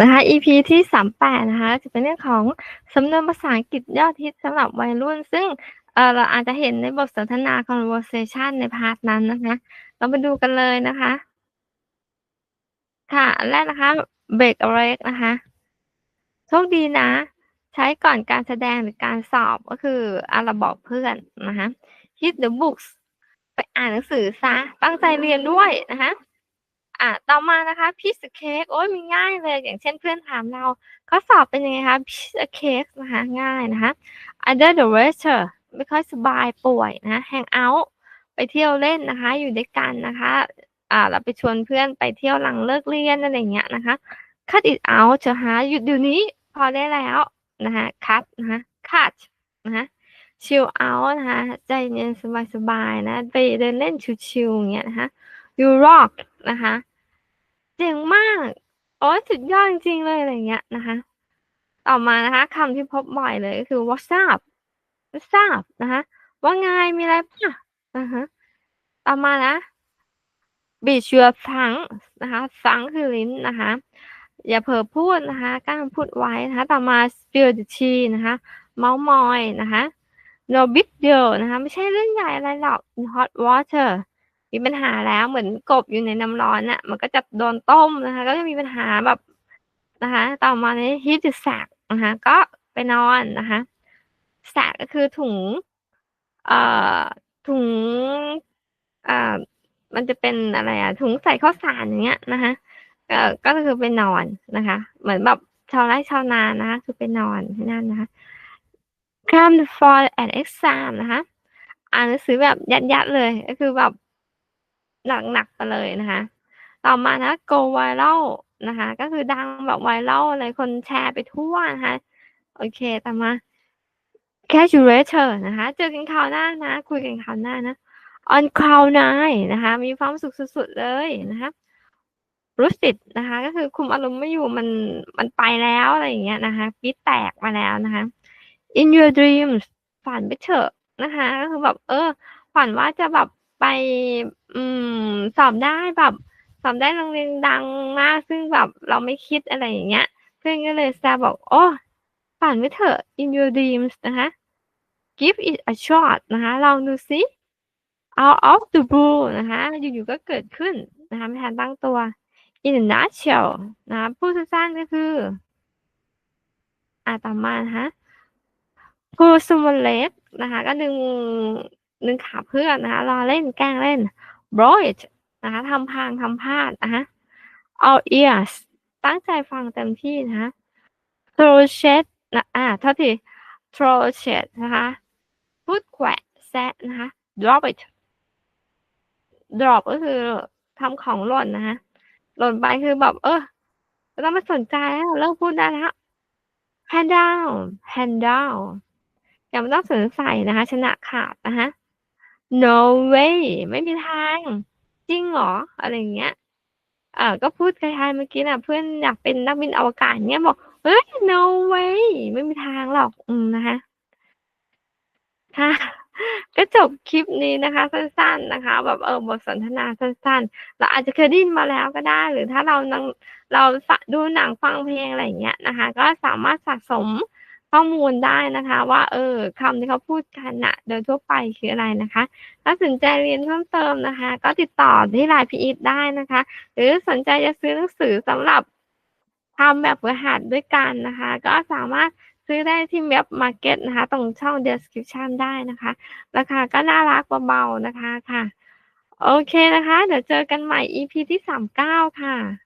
นะคะ EP ที่ 38 นะคะ จะเป็นเรื่องของสำนวนภาษาอังกฤษยอดฮิตสำหรับวัยรุ่น ซึ่งเเราอาจจะเห็นในบทสนทนา conversation ในพาร์ทนั้นนะคะ เรามาดูกันเลยนะคะ ค่ะแรกนะคะ break a leg นะคะโชคดีนะ ใช้ก่อนการแสดงหรือการสอบก็คืออาเราบอกเพื่อนนะคะ hit the books ไปอ่านหนังสือซะตั้งใจเรียนด้วยนะคะ อ่าต่อมานะคะ piece of cake โอ๊ยมีง่ายเลย อย่างเช่นเพื่อนถามเราข้อสอบเป็นยังไงคะ piece of cake นะคะง่ายนะคะ under the weather ไม่ค่อยสบายป่วยนะ hang out ไปเที่ยวเล่นนะคะ อยู่ด้วยกันนะคะอ่าเราไปชวนเพื่อนไปเที่ยวหลังเลิกเรียนอะไรอย่างเงี้ยนะคะ cut it out เถอะฮะหยุดเดี๋ยวนี้พอได้แล้วนะคะ cut นะคะ cut นะคะ chill out นะคะ ใจเย็นสบายๆนะ ไปเดินเล่นชิลๆอย่างเงี้ยนะคะ you rock นะคะเจ๋งมากโอ้ยสุดยอดจริงๆเลยอะไรเงี้ยนะคะ ต่อมานะคะคำที่พบบ่อยเลยก็คือ what's up what's up นะคะว่าไงมีอะไรป่ะนะคะต่อมานะ beat your tongue นะคะ tongue คือลิ้นนะคะ อย่าเผลอพูดนะคะกล้าพูดไว้นะคะ ต่อมา spill the tea นะคะ เมาส์มอยนะคะ no big deal นะคะ ไม่ใช่เรื่องใหญ่อะไรหรอก hot water มีปัญหาแล้วเหมือนกบอยู่ในน้ำร้อนอะมันก็จะโดนต้มนะคะ ก็จะมีปัญหาแบบนะคะ ต่อมาใน hit the sack นะคะ ก็ไปนอนนะคะ sack ก็คือถุงเอ่อถุงอ่ามันจะเป็นอะไรอะถุงใส่ข้าวสารอย่างเงี้ยนะคะเอ่อก็คือไปนอนนะคะ เหมือนแบบชาวไร่ชาวนานะคะคือไปนอนที่นั่นนะคะ come for an exam นะคะ อ่านหนังสือแบบยัดๆเลย ก็คือแบบ หนักๆไปเลยนะคะ ต่อมานะ go viral นะคะ ก็คือดังแบบ viral เลยคนแชร์ไปทั่วนะคะ โอเคต่อมา catch you later นะคะ เจอกันคราวหน้านะ คุยกันคราวหน้านะ on cloud nine นะคะ มีความสุขสุดๆเลยนะคะรู้สินะคะ ก็คือคุมอารมณ์ไม่อยู่มันมันไปแล้วอะไรอย่างเงี้ยนะคะปี๊ดแตกมาแล้วนะคะ in your dreams ฝันไปเถอะนะคะ ก็คือแบบเออ ฝันว่าจะแบบ ไป อืม สอบได้แบบสอบได้โรงเรียนดังมาก ซึ่งแบบเราไม่คิดอะไรอย่างเงี้ย เพื่อนก็เลยแซวบอก โอ้ฝันไปเถอะ in your dreams นะคะ give it a shot นะคะ ลองดูซิ out of the blue นะคะ อยู่ๆก็เกิดขึ้นนะคะไม่ทันตั้งตัว in a nutshell นะคะพูดสั้นๆก็คืออ่าต่อมานะคะ pull someone leg นะคะ ก็ดึง ดึงขาเพื่อนนะคะล้อเล่นแกล้งเล่น blow it นะคะทำพางทำพลาดนะคะ all ears ตั้งใจฟังเต็มที่นะคะ throw shit นะอ่าโทษที throw shit นะคะพูดแขวะแซะนะคะ drop it drop ก็คือทำของหล่นนะคะหล่นไปคือแบบ เออไม่ต้องมาสนใจแล้วเลิกพูดได้แล้ว hand down hand down ยังไม่ต้องสงสัยนะคะ ชนะขาดนะคะ no way ไม่มีทาง จริงเหรอ อะไรอย่างเงี้ยเออก็พูดคล้ายๆเมื่อกี้น่ะเพื่อนอยากเป็นนักบินอวกาศเงี้ยบอกเฮ้ย no way ไม่มีทางหรอก อืมนะคะค่ะก็จบคลิปนี้นะคะ สั้น ๆนะคะ แบบเออบทสนทนาสั้น ๆ เราอาจจะเคยได้ยินมาแล้วก็ได้ หรือถ้าเรานังเราดูหนังฟังเพลงอะไรอย่างเงี้ยนะคะ ก็สามารถสะสม ข้อมูลได้นะคะ ว่า เออคำที่เขาพูดกันน่ะโดยทั่วไปคืออะไรนะคะ ถ้าสนใจเรียนเพิ่มเติมนะคะ ก็ติดต่อที่ LINE พี่อีทได้นะคะ หรือสนใจจะซื้อหนังสือสำหรับทำแบบฝึกหัดด้วยกันนะคะ ก็สามารถซื้อได้ที่เว็บมาร์เก็ตนะคะ ตรงช่อง description ได้นะคะ ราคาก็น่ารักเบาๆนะคะค่ะ โอเคนะคะ เดี๋ยวเจอกันใหม่ EP ที่ 39 ค่ะ